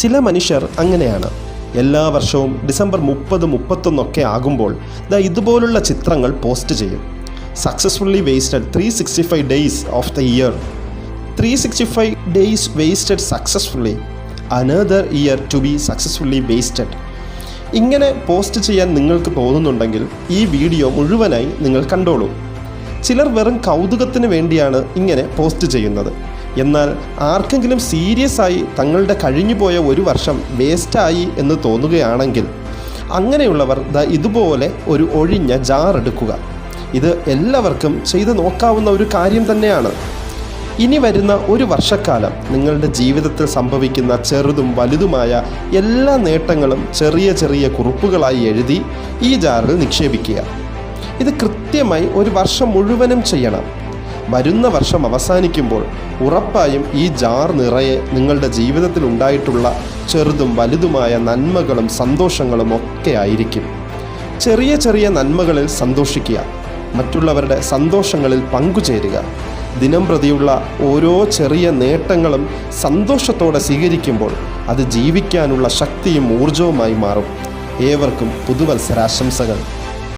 ചില മനുഷ്യർ അങ്ങനെയാണ്. എല്ലാ വർഷവും ഡിസംബർ മുപ്പത് മുപ്പത്തൊന്നൊക്കെ ആകുമ്പോൾ ദാ ഇതുപോലുള്ള ചിത്രങ്ങൾ പോസ്റ്റ് ചെയ്യും. Successfully wasted three sixty five days of the year three sixty five days wasted successfully another year to be successfully wasted ഇങ്ങനെ പോസ്റ്റ് ചെയ്യാൻ നിങ്ങൾക്ക് തോന്നുന്നുണ്ടെങ്കിൽ ഈ വീഡിയോ മുഴുവനായി നിങ്ങൾ കണ്ടോളൂ. ചിലർ വെറും കൗതുകത്തിന് വേണ്ടിയാണ് ഇങ്ങനെ പോസ്റ്റ് ചെയ്യുന്നത്. എന്നാൽ ആർക്കെങ്കിലും സീരിയസ് ആയി തങ്ങളുടെ കഴിഞ്ഞുപോയ ഒരു വർഷം വേസ്റ്റായി എന്ന് തോന്നുകയാണെങ്കിൽ അങ്ങനെയുള്ളവർ ദ ഇതുപോലെ ഒരു ഒഴിഞ്ഞ ജാർ എടുക്കുക. ഇത് എല്ലാവർക്കും ചെയ്തു നോക്കാവുന്ന ഒരു കാര്യം തന്നെയാണ്. ഇനി വരുന്ന ഒരു വർഷക്കാലം നിങ്ങളുടെ ജീവിതത്തിൽ സംഭവിക്കുന്ന ചെറുതും വലുതുമായ എല്ലാ നേട്ടങ്ങളും ചെറിയ ചെറിയ കുറിപ്പുകളായി എഴുതി ഈ ജാറിൽ നിക്ഷേപിക്കുക. ഇത് കൃത്യമായി ഒരു വർഷം മുഴുവനും ചെയ്യണം. വരുന്ന വർഷം അവസാനിക്കുമ്പോൾ ഉറപ്പായും ഈ ജാർ നിറയെ നിങ്ങളുടെ ജീവിതത്തിൽ ഉണ്ടായിട്ടുള്ള ചെറുതും വലുതുമായ നന്മകളും സന്തോഷങ്ങളും ഒക്കെ ആയിരിക്കും. ചെറിയ ചെറിയ നന്മകളിൽ സന്തോഷിക്കുക മറ്റുള്ളവരുടെ സന്തോഷങ്ങളിൽ പങ്കുചേരുക. ദിനം പ്രതിയുള്ള ഓരോ ചെറിയ നേട്ടങ്ങളും സന്തോഷത്തോടെ സ്വീകരിക്കുമ്പോൾ അത് ജീവിക്കാനുള്ള ശക്തിയും ഊർജവുമായി മാറും. ഏവർക്കും പുതുവത്സരാശംസകൾ.